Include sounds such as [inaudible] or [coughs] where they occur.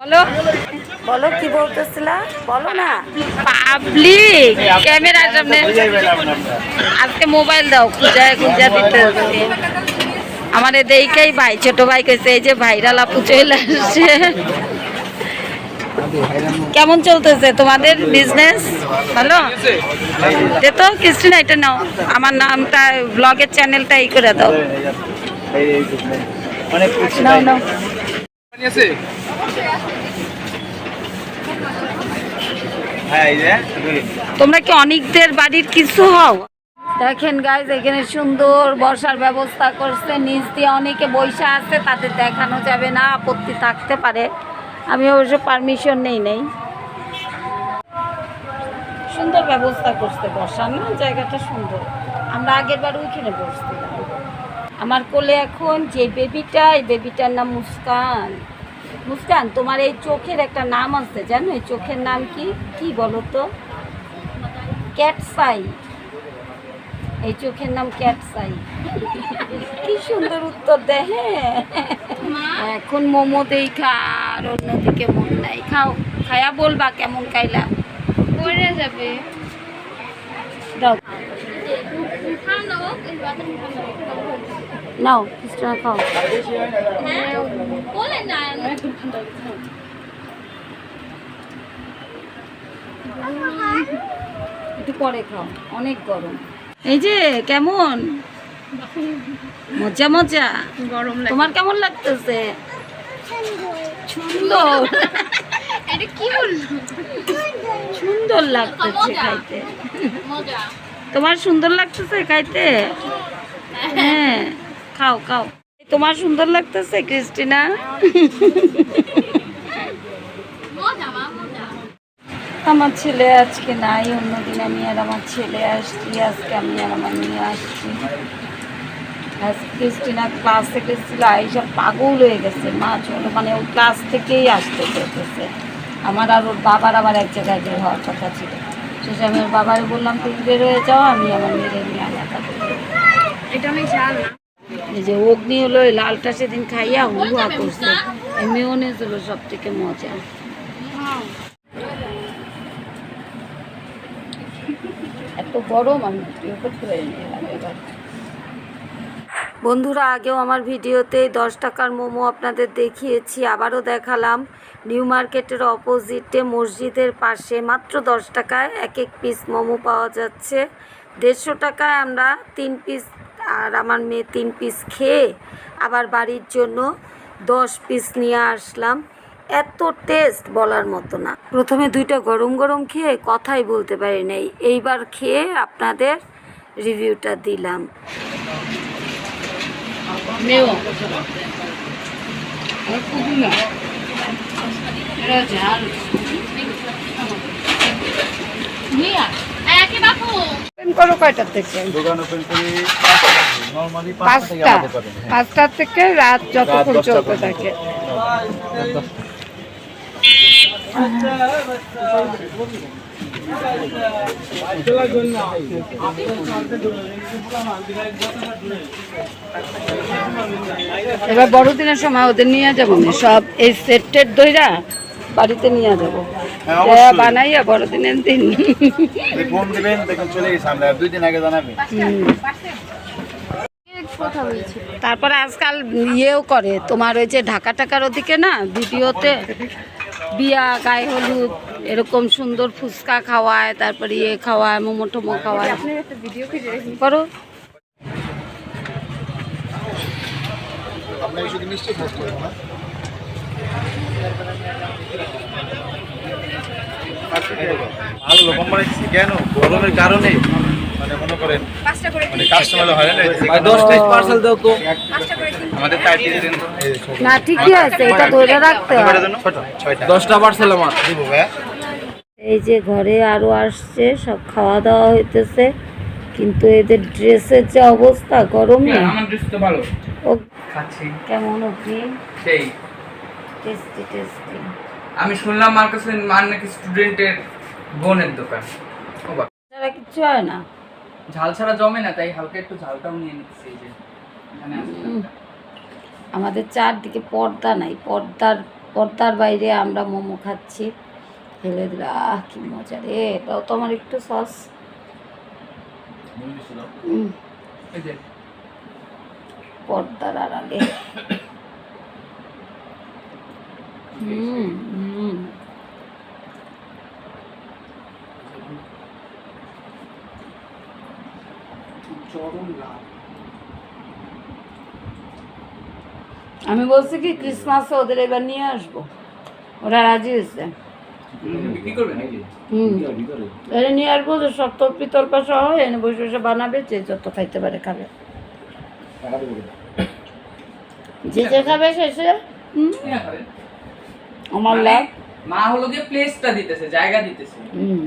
বলো। বলো কি বলতেছিলা? বলো না। পাবলিক ক্যামেরার সামনে। আজকে মোবাইল দাও খুঁজায় খুঁজা দিতে আমার দেখেই ভাই ছোট ভাই কইছে এই যে ভাইরাল আপু চলে আসছে। কেমন চলতেছে তোমাদের বিজনেস ভালো তো ক্রিস্টিনা এটা নাও। আমার নামটা ব্লগের চ্যানেলটা ই করে দাও। অনেক নাও নাও। হ্যাঁ তোমরা কি অনেকদের বাড়ির কিছু হও? দেখেন গাইজ এখানে সুন্দর বসার ব্যবস্থা করছে। নিচ দিয়ে অনেকে বৈশা আছে তাদের দেখানো যাবে না আপত্তি থাকতে পারে। আমি অবশ্য পারমিশন নেই নেই। সুন্দর ব্যবস্থা করতে বসার না? জায়গাটা সুন্দর। আমরা আগের বার ওইখানে বসছিলাম। আমার কোলে এখন যে বেবিটা এই বেবিটার নাম মুস্কান। মুস্কান তোমার এই চোখের একটা নাম আছে জানো? এই চোখের নাম কি? কি বলো তো? ক্যাটসাই এই চোখের নাম ক্যাটসাই কি সুন্দর উত্তর দেয় হ্যাঁ। এখন মোমো দেই খা আর অন্যদিকে মন নাই। খাও খায়া বলবা কেমন খাইলা। পড়ে যাবে। দাও খাও না ও এই বাদাম খাও নাও খ্রিস্টানা খাও। হ্যাঁ একটু পরে খাও অনেক গরম। এই যে কেমন? মজা মজা। গরম লাগে তোমার কেমন লাগতেছে? সুন্দর। এটা কি বলল? সুন্দর লাগতেছে খাইতে। মজা। তোমার সুন্দর লাগতেছে খাইতে? হ্যাঁ খাও খাও। তোমার সুন্দর লাগতেছে ক্রিস্টিনা? আমার ছেলে আজকে নাই অন্যদিন আমি আর আমার ছেলে আসছি আজকে আমি আর আমার নিয়ে আসছি। আজকে ক্রিস্টিনা ক্লাসে গেছিল এইসব পাগল হয়ে গেছে মা চলো মানে ওই ক্লাস থেকেই আসতে চেয়েছে। আমার আর ওর বাবার আবার এক জায়গায় বের হওয়ার কথা ছিল। শেষে আমি ওর বাবার বললাম তুমি বের হয়ে যাও আমি আমার মেয়েরে নিয়ে আমার এটা আমি চাল না এই যে অগ্নি হলো লালটা সেদিন খাইয়া হুয়া করছে মেয়নেজ হলো সব থেকে মজা এত গরম আমি ভিডিও করতে পারিনি এর আগেবার। বন্ধুরা, আগেও আমার ভিডিওতে দশ টাকার মোমো আপনাদের দেখিয়েছি, আবারও দেখালাম। নিউ মার্কেটের অপোজিটে মসজিদের পাশে মাত্র দশ টাকায় এক এক পিস মোমো পাওয়া যাচ্ছে। দেড়শো টাকায় আমরা তিন পিস আর আমার মেয়ে তিন পিস খেয়ে আবার বাড়ির জন্য দশ পিস নিয়ে আসলাম। এত টেস্ট বলার মতো না। প্রথমে দুইটা গরম গরম খেয়ে কথাই বলতে পারি নাই। এইবার খেয়ে আপনাদের রিভিউটা দিলাম। মেও নিয়া একে বাপু? করো কয়টার থেকে? দোকান ওপেন করি। নর্মালি পাঁচটা পাঁচটার থেকে রাত যতক্ষণ চলতে পর্যন্ত। থাকে। এবার বড়দিনের সময় ওদের নিয়ে যাব সব এই সেটের দইরা বাড়িতে নিয়ে যাব। হ্যাঁ, বানাইয়া বড়দিনের দিন। ফোন দিবেন দেখুন চলে গেছে আমরা দুই দিন আগে জানাবেন হুম। কথা বলছি তারপরে আজকাল ইয়েও করে তোমার ওই যে ঢাকা টাকার ওদিকে না ভিডিওতে বিয়া গায়ে হলুদ এরকম সুন্দর ফুচকা খাওয়ায় তারপরে ইয়ে খাওয়ায় মোমো টোমো খাওয়ায়। করো। ভালো রকম কেন? গরমের কারণে। মানে মনে করেন মানে কাস্টমার হয় না ভাই পিস পার্সেল দাও তো। পাঁচটা করে তিন আমাদের তাই দিয়ে দেন তো এই যে না ঠিকই আছে এটা ধরে রাখতে দশটা পার্সেল আমার। দিব ভাইয়া। এই যে ঘরে আরও আসছে সব খাওয়া দাওয়া হইতেছে কিন্তু এদের ড্রেসের যে অবস্থা গরমে আমার ড্রেস তো ভালো। ও খাচ্ছি। কেমন অগ্নি? সেই। টেস্টি টেস্টি আমি শুনলাম আমার কাছে মান নাকি স্টুডেন্টের বোনের দোকান। তারা কিচ্ছু হয় না। ঝাল ছাড়া জমে না তাই হালকা একটু ঝালটাও নিয়ে নিচ্ছি এই যে। এখানে আমাদের চারদিকে পর্দা নাই পর্দার পর্দার বাইরে আমরা মোমো খাচ্ছি। ফেলে দিল আহ কি মজা রে দাও তো আমার একটু সস। পর্দার আড়ালে। [coughs] হুম হুম। আমি বলছি কি ক্রিসমাসে ওদের এবার নিয়ে আসব। ওরা রাজি হয়েছে। এনে নিয়ে আসব যে সব সহ এনে বসে বসে বানাবে যে যত খাইতে পারে খাবে। যে যে খাবে শেষে হুম, হ্যাঁ, আমার মানে লাভ। মা হলো গিয়ে প্লেসটা দিতেছে জায়গা দিতেছে। হুম।